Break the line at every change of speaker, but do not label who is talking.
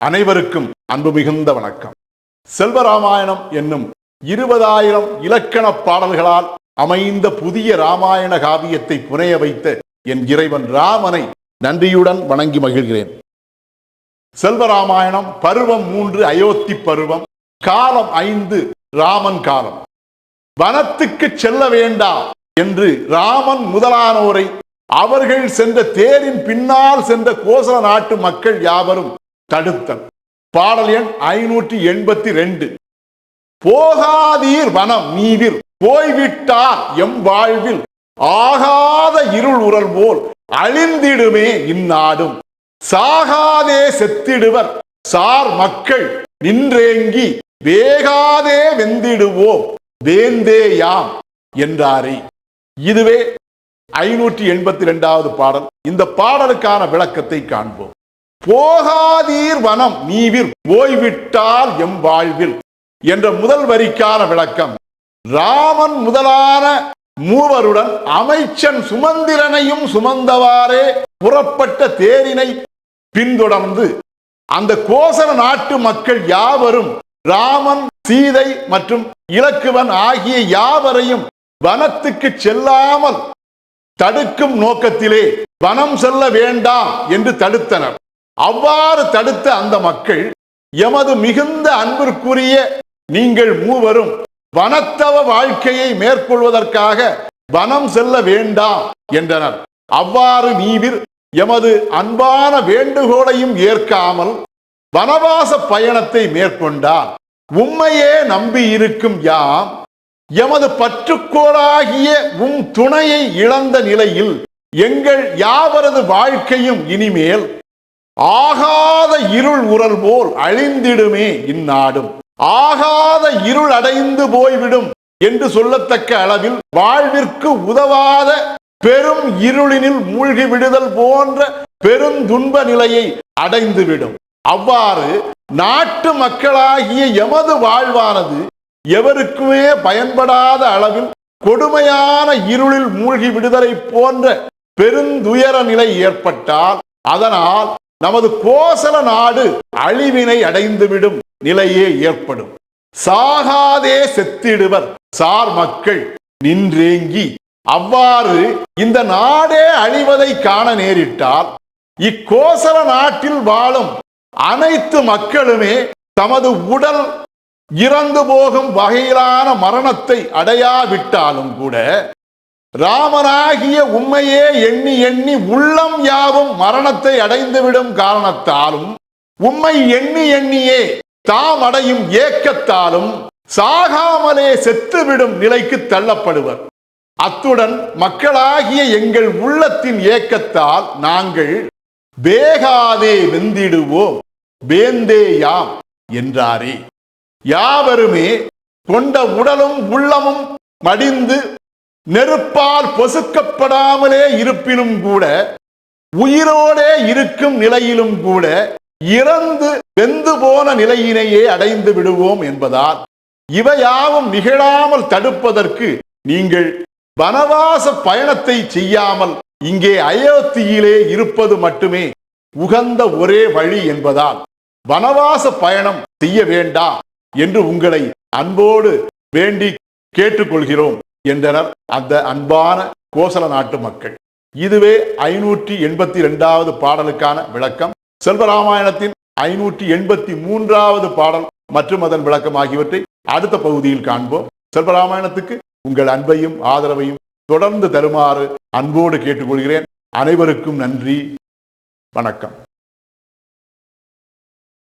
அனைவருக்கும் அன்பு மிகுந்த வணக்கம். செல்வராமாயணம் என்னும் இருபதாயிரம் இலக்கண பாடல்களால் அமைந்த புதிய ராமாயண காவியத்தை புனைய வைத்த என் இறைவன் ராமனை நன்றியுடன் வணங்கி மகிழ்கிறேன். செல்வராமாயணம் பருவம் மூன்று அயோத்தி பருவம் காலம் ஐந்து ராமன் காலம். வனத்துக்கு செல்ல வேண்டா என்று ராமன் முதலானோரை அவர்கள் சென்ற தேரின் பின்னால் சென்ற கோசல நாட்டு மக்கள் யாவரும் தடுத்தல் பாடல் எண் ஐநூற்றி எண்பத்தி ரெண்டு போகாதீர் வனம் நீவிர் போய்விட்டார் எம் வாழ்வில். ஆகாத இருள் உரல் போல் அழிந்திடுமே இந்நாடும். சாகாதே செத்திடுவர் சார் மக்கள் நின்றேங்கி வேகாதே வெந்திடுவோம் வேந்தேயாம் என்றாரே. இதுவே ஐநூற்றி எண்பத்தி ரெண்டாவது பாடல். இந்த பாடலுக்கான விளக்கத்தை காண்போம். போகாதீர் வனம் நீவிர் ஓய்விட்டால் எம் வாழ்வில் என்ற முதல் வரிக்கான விளக்கம். ராமன் முதலான மூவருடன் அமைச்சன் சுமந்திரனையும் சுமந்தவாறே புறப்பட்ட தேரினை பின்தொடர்ந்து அந்த கோசல நாட்டு மக்கள் யாவரும் ராமன் சீதை மற்றும் இலக்குவன் ஆகிய யாவரையும் வனத்துக்கு செல்லாமல் தடுக்கும் நோக்கத்திலே வனம் செல்ல வேண்டாம் என்று தடுத்தனர். அவ்வாறு தடுத்த அந்த மக்கள் எமது மிகுந்த அன்பிற்குரிய நீங்கள் மூவரும் வனத்தவ வாழ்க்கையை மேற்கொள்வதற்காக வனம் செல்ல வேண்டாம் என்றனர். அவ்வாறு நீவிர் எமது அன்பான வேண்டுகோளையும் ஏற்காமல் வனவாச பயணத்தை மேற்கொண்டார். உம்மையே நம்பி இருக்கும் யாம் எமது பற்றுக்கோளாகிய உம் துணையை இழந்த நிலையில் எங்கள் யாவரது வாழ்க்கையும் இனிமேல் ஆகாத இருள் உரல் போல் அழிந்திடுமே இந்நாடும். ஆகாத இருள் அடைந்து போய்விடும் என்று சொல்லத்தக்க அளவில் வாழ்விற்கு உதவாத பெரும் இருளினில் மூழ்கி விடுதல் போன்ற பெருந்துன்ப நிலையை அடைந்துவிடும். அவ்வாறு நாட்டு மக்களாகிய எமது வாழ்வானது எவருக்குமே பயன்படாத அளவில் கொடுமையான இருளில் மூழ்கி விடுதலை போன்ற பெருந்துயர நிலை ஏற்பட்டால் அதனால் நமது கோசல நாடு அழிவினை அடைந்துவிடும் நிலையே ஏற்படும். சாகாதே செத்திடுவர் சார் மக்கள் நின்றேங்கி. அவ்வாறு இந்த நாடே அழிவதை காண நேரிட்டால் இக்கோசல நாட்டில் வாழும் அனைத்து மக்களுமே தமது உடல் இறந்து போகும் வகையிலான மரணத்தை அடையாவிட்டாலும் கூட ராமனாகிய உண்மையே எண்ணி எண்ணி உள்ளம் யாவும் மரணத்தை அடைந்துவிடும் காரணத்தாலும் உம்மை எண்ணி எண்ணியே தாம் அடையும் ஏக்கத்தாலும் சாகாமலே செத்துவிடும் நிலைக்கு தள்ளப்படுவர். அத்துடன் மக்களாகிய எங்கள் உள்ளத்தின் ஏக்கத்தால் நாங்கள் வேகாதே வெந்திடுவோம் வேந்தேயாம் என்றாரே. யாவருமே கொண்ட உடலும் உள்ளமும் மடிந்து நெருப்பால் பொசுக்கப்படாமலே இருப்பினும் கூட உயிரோடே இருக்கும் நிலையிலும் கூட இறந்து வெந்து போன நிலையினையே அடைந்து விடுவோம் என்பதால் இவையாவும் நிகழாமல் தடுப்பதற்கு நீங்கள் வனவாச பயணத்தை செய்யாமல் இங்கே அயோத்தியிலே இருப்பது மட்டுமே உகந்த ஒரே வழி என்பதால் வனவாச பயணம் செய்ய வேண்டாம் என்று உங்களை அன்போடு வேண்டி கேட்டுக்கொள்கிறோம். என்றனர் அந்த அன்பான கோசல நாட்டு மக்கள். இதுவே ஐநூற்றி எண்பத்தி ரெண்டாவது பாடலுக்கான விளக்கம். செல்வராமாயணத்தின் ஐநூற்றி எண்பத்தி மூன்றாவது பாடல் மற்றும் அதன் விளக்கம் ஆகியவற்றை அடுத்த பகுதியில் காண்போம். செல்வராமாயணத்துக்கு உங்கள் அன்பையும் ஆதரவையும் தொடர்ந்து தருமாறு அன்போடு கேட்டுக்கொள்கிறேன். அனைவருக்கும் நன்றி. வணக்கம்.